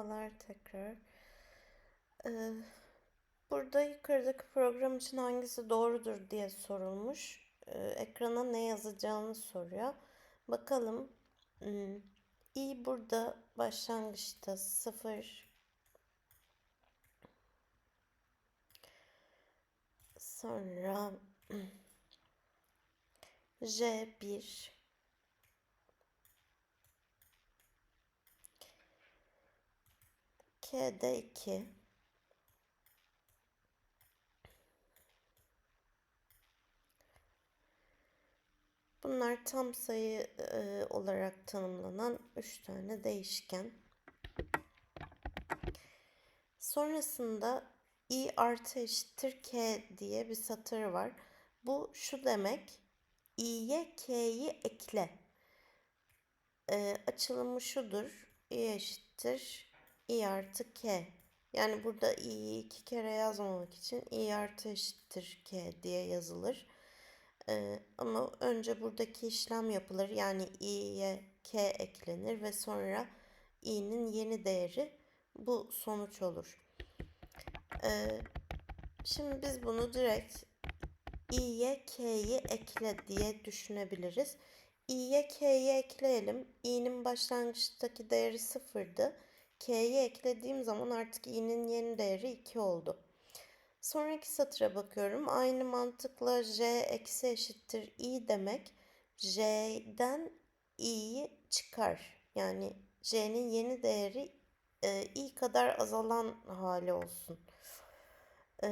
Merhabalar tekrar. Ee, burada yukarıdaki program için hangisi doğrudur diye sorulmuş. Ee, ekrana ne yazacağını soruyor. Bakalım. Hmm, i burada başlangıçta 0 sonra J1 K'de 2 Bunlar tam sayı e, olarak tanımlanan 3 tane değişken. Sonrasında i artı eşittir k diye bir satır var. Bu şu demek. i'ye k'yi ekle. E, açılımı şudur. i eşittir i artı k. Yani burada i'yi iki kere yazmamak için i artı eşittir k diye yazılır. Ee, ama önce buradaki işlem yapılır. Yani i'ye k eklenir ve sonra i'nin yeni değeri bu sonuç olur. Ee, şimdi biz bunu direkt i'ye k'yi ekle diye düşünebiliriz. i'ye k'yi ekleyelim. i'nin başlangıçtaki değeri sıfırdı. K'yi eklediğim zaman artık i'nin yeni değeri 2 oldu. Sonraki satıra bakıyorum. Aynı mantıkla j eksi eşittir i demek. j'den i'yi çıkar. Yani j'nin yeni değeri e, i kadar azalan hali olsun. E,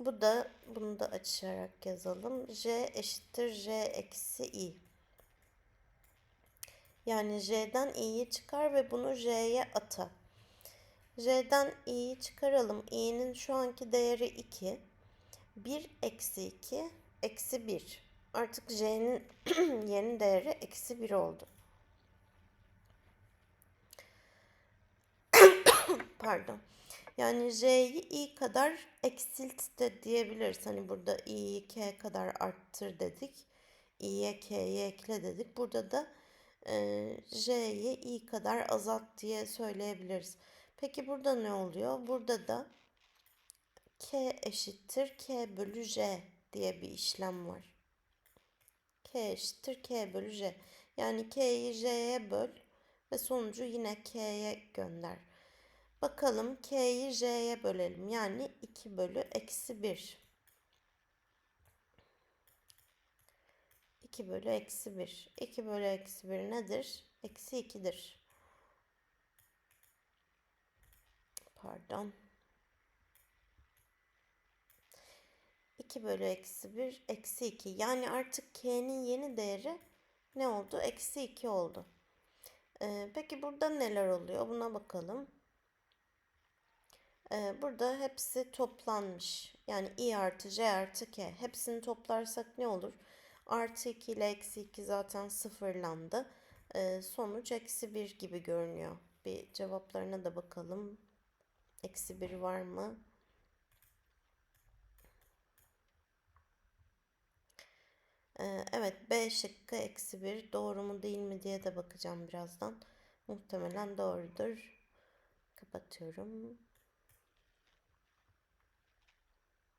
bu da bunu da açarak yazalım. j eşittir j eksi i. Yani j'den i'yi çıkar ve bunu j'ye ata. J'den i'yi çıkaralım. i'nin şu anki değeri 2. 1 eksi 2 eksi 1. Artık j'nin yeni değeri eksi 1 oldu. Pardon. Yani j'yi i kadar eksilt de diyebiliriz. Hani burada i'yi k kadar arttır dedik. i'ye k'yi ekle dedik. Burada da e, j'yi i kadar azalt diye söyleyebiliriz. Peki burada ne oluyor? Burada da k eşittir k bölü j diye bir işlem var. k eşittir k bölü j. Yani k'yi j'ye böl ve sonucu yine k'ye gönder. Bakalım k'yi j'ye bölelim. Yani 2 bölü eksi 1. 2 bölü eksi 1. 2 bölü eksi 1 nedir? Eksi 2'dir. Pardon. 2 bölü eksi 1 eksi 2. Yani artık k'nin yeni değeri ne oldu? Eksi 2 oldu. Ee, peki burada neler oluyor? Buna bakalım. Ee, burada hepsi toplanmış. Yani i artı j artı k. Hepsini toplarsak ne olur? Artı 2 ile eksi 2 zaten sıfırlandı. Ee, sonuç eksi 1 gibi görünüyor. Bir cevaplarına da bakalım. Eksi 1 var mı? Ee, evet B şıkkı eksi 1 doğru mu değil mi diye de bakacağım birazdan. Muhtemelen doğrudur. Kapatıyorum.